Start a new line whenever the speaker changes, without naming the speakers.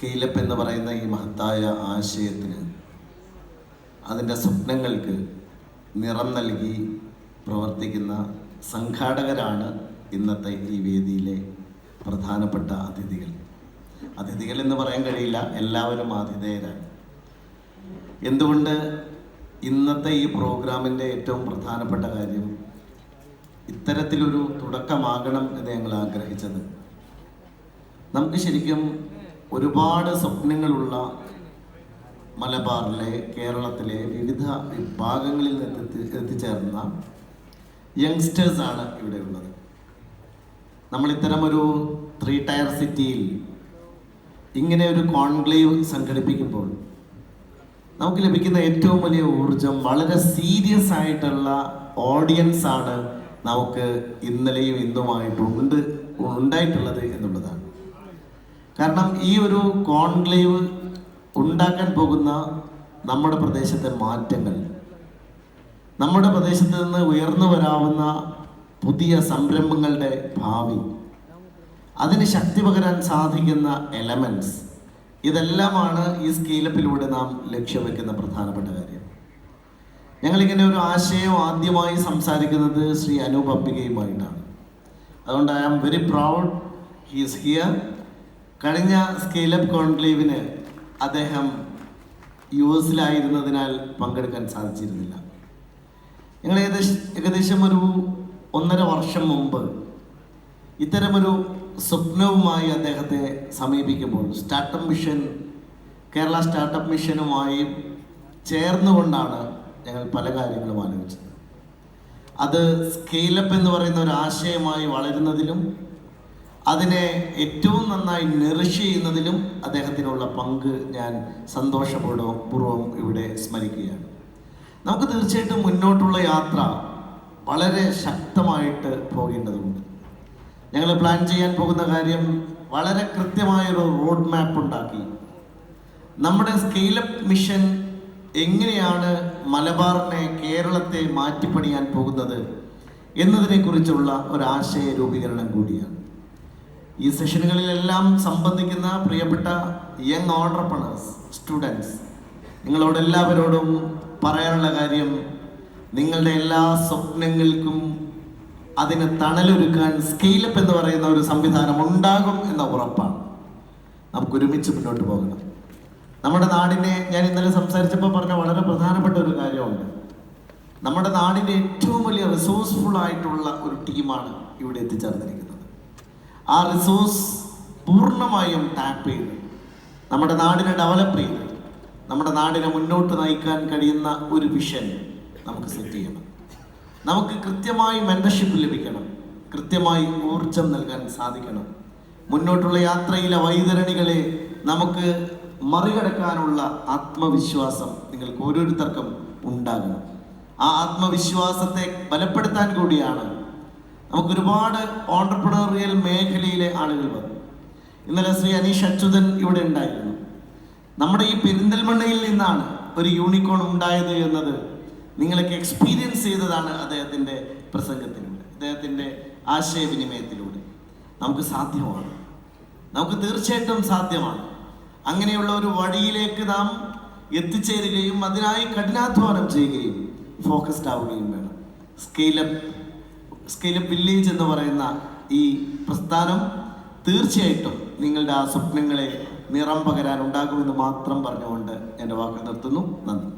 Scale up എന്ന് പറയുന്ന ഈ മഹത്തായ ആശയത്തിന് അതിന്റെ സ്വപ്നങ്ങൾക്ക് നിറം നൽകി പ്രവർത്തിക്കുന്ന സംഘാടകരാണ് ഇന്നത്തെ ഈ വേദിയിലെ പ്രധാനപ്പെട്ട അതിഥികൾ. അതിഥികൾ എന്ന് പറയാൻ കഴിയില്ല എല്ലാവരും ആതിഥേയരാണ്. എന്തുകൊണ്ട് ഇന്നത്തെ ഈ പ്രോഗ്രാമിന്റെ ഏറ്റവും പ്രധാനപ്പെട്ട കാര്യം ഇത്തരത്തിലൊരു തുടക്കമാകണം എന്ന് ഞങ്ങൾ ആഗ്രഹിച്ചത്. നമുക്ക് ശരിക്കും ഒരുപാട് സ്വപ്നങ്ങളുള്ള മലബാറിലെ കേരളത്തിലെ വിവിധ വിഭാഗങ്ങളിൽ നിന്ന് എത്തി എത്തിച്ചേർന്ന യങ്സ്റ്റേഴ്സാണ് ഇവിടെ ഉള്ളത്. നമ്മൾ ഇത്തരം ഒരു ത്രീ ടയർ സിറ്റിയിൽ ഇങ്ങനെ ഒരു കോൺക്ലേവ് സംഘടിപ്പിക്കുമ്പോൾ നമുക്ക് ലഭിക്കുന്ന ഏറ്റവും വലിയ ഊർജം വളരെ സീരിയസ് ആയിട്ടുള്ള ഓഡിയൻസ് ആണ് നമുക്ക് ഇന്നലെയും ഇന്നുമായിട്ടുണ്ട് ഉണ്ടായിട്ടുള്ളത് എന്നുള്ളതാണ്. കാരണം ഈ ഒരു കോൺക്ലേവ് ഉണ്ടാക്കാൻ പോകുന്ന നമ്മുടെ പ്രദേശത്തെ മാറ്റങ്ങൾ. നമ്മുടെ പ്രദേശത്ത് നിന്ന് ഉയർന്നു വരാവുന്ന പുതിയ സംരംഭങ്ങളുടെ ഭാവി. അതിന് ശക്തി പകരാൻ സാധിക്കുന്ന എലമെന്റ്സ് ഇതെല്ലാമാണ് ഈ സ്കീലപ്പിലൂടെ നാം ലക്ഷ്യം വെക്കുന്ന പ്രധാനപ്പെട്ട കാര്യം. ഞങ്ങളിങ്ങനെ ഒരു ആശയം ആദ്യമായി സംസാരിക്കുന്നത് ശ്രീ അനൂപ് അംബികയുമായിട്ടാണ് അതുകൊണ്ട് I am very proud he's here കഴിഞ്ഞ സ്കെയിലപ്പ് കോൺക്ലേവിന് അദ്ദേഹം യു എസിലായിരുന്നതിനാൽ പങ്കെടുക്കാൻ സാധിച്ചിരുന്നില്ല. ഞങ്ങൾ ഏകദേശം ഏകദേശം ഒരു ഒന്നര വർഷം മുമ്പ് ഇത്തരമൊരു സ്വപ്നവുമായി അദ്ദേഹത്തെ സമീപിക്കുമ്പോൾ സ്റ്റാർട്ടപ്പ് മിഷൻ കേരള സ്റ്റാർട്ടപ്പ് മിഷനുമായി ചേർന്നുകൊണ്ടാണ് ഞങ്ങൾ പല കാര്യങ്ങളും ആലോചിച്ചത്. അത് സ്കെയിലപ്പ് എന്ന് പറയുന്ന ഒരു ആശയമായി വളരുന്നതിലും അതിനെ ഏറ്റവും നന്നായി നെറിഷ് ചെയ്യുന്നതിലും അദ്ദേഹത്തിനുള്ള പങ്ക് ഞാൻ സന്തോഷപൂർവം പൂർവം ഇവിടെ സ്മരിക്കുകയാണ്. നമുക്ക് തീർച്ചയായിട്ടും മുന്നോട്ടുള്ള യാത്ര വളരെ ശക്തമായിട്ട് പോകേണ്ടതുണ്ട്. ഞങ്ങൾ പ്ലാൻ ചെയ്യാൻ പോകുന്ന കാര്യം വളരെ കൃത്യമായൊരു റോഡ് മാപ്പ് ഉണ്ടാക്കി. നമ്മുടെ സ്കെയിലപ്പ് മിഷൻ എങ്ങനെയാണ് മലബാറിനെ കേരളത്തെ മാറ്റിപ്പണിയാൻ പോകുന്നത് എന്നതിനെക്കുറിച്ചുള്ള ഒരാശയ രൂപീകരണം കൂടിയാണ്. ഈ സെഷനുകളിലെല്ലാം സംബന്ധിക്കുന്ന പ്രിയപ്പെട്ട യങ് ഓണ്ടർപ്രണേഴ്സ് സ്റ്റുഡൻസ് നിങ്ങളോട് എല്ലാവരോടും പറയാനുള്ള കാര്യം നിങ്ങളുടെ എല്ലാ സ്വപ്നങ്ങൾക്കും അതിന് തണലൊരുക്കാൻ സ്കെയിലപ്പ് എന്ന് പറയുന്ന ഒരു സംവിധാനം ഉണ്ടാകും എന്ന ഉറപ്പാണ്. നമുക്ക് ഒരുമിച്ച് മുന്നോട്ട് പോകണം. നമ്മുടെ നാടിനെ ഞാൻ ഇന്നലെ സംസാരിച്ചപ്പോൾ പറഞ്ഞ വളരെ പ്രധാനപ്പെട്ട ഒരു കാര്യമുണ്ട്. നമ്മുടെ നാടിന്റെ ഏറ്റവും വലിയ റിസോഴ്സ്ഫുൾ ആയിട്ടുള്ള ഒരു ടീമാണ് ഇവിടെ എത്തിച്ചേർന്നിരിക്കുന്നത്. ആ റിസോഴ്സ് പൂർണമായും ടാപ്പ് ചെയ്ത്. നമ്മുടെ നാടിനെ ഡെവലപ്പ് ചെയ്ത്. നമ്മുടെ നാടിനെ മുന്നോട്ട് നയിക്കാൻ കഴിയുന്ന ഒരു വിഷൻ നമുക്ക് സെറ്റ് ചെയ്യണം. നമുക്ക് കൃത്യമായി മെന്റർഷിപ്പ് ലഭിക്കണം. കൃത്യമായി ഊർജം നൽകാൻ സാധിക്കണം. മുന്നോട്ടുള്ള യാത്രയിലെ വൈതരണികളെ നമുക്ക് മറികടക്കാനുള്ള ആത്മവിശ്വാസം നിങ്ങൾക്ക് ഓരോരുത്തർക്കും ഉണ്ടാകണം. ആ ആത്മവിശ്വാസത്തെ ബലപ്പെടുത്താൻ കൂടിയാണ് നമുക്ക് ഒരുപാട് ഓണ്ടർപ്രണറിയൽ മേഖലയിലെ ആളുകൾ വന്നു. ഇന്നലെ ശ്രീ അനീഷ് അച്യുതൻ ഇവിടെ ഉണ്ടായിരുന്നു. നമ്മുടെ ഈ പെരിന്തൽമണ്ണയിൽ നിന്നാണ് ഒരു യൂണിക്കോൺ ഉണ്ടായത് എന്നത് നിങ്ങളൊക്കെ എക്സ്പീരിയൻസ് ചെയ്തതാണ് അദ്ദേഹത്തിന്റെ പ്രസംഗത്തിലൂടെ അദ്ദേഹത്തിന്റെ ആശയവിനിമയത്തിലൂടെ. നമുക്ക് സാധ്യമാണ്. നമുക്ക് തീർച്ചയായിട്ടും സാധ്യമാണ്. അങ്ങനെയുള്ള ഒരു വഴിയിലേക്ക് നാം എത്തിച്ചേരുകയും അതിനായി കഠിനാധ്വാനം ചെയ്യുകയും ഫോക്കസ്ഡ് ആവുകയും വേണം. സ്കെയിലപ്പ് സ്കെയിലപ്പ് വില്ലേജ് എന്ന് പറയുന്ന ഈ പ്രസ്ഥാനം തീർച്ചയായിട്ടും നിങ്ങളുടെ ആ സ്വപ്നങ്ങളെ നിറം പകരാൻ ഉണ്ടാകുമെന്ന് മാത്രം പറഞ്ഞുകൊണ്ട് എന്റെ വാക്ക് നിർത്തുന്നു. നന്ദി.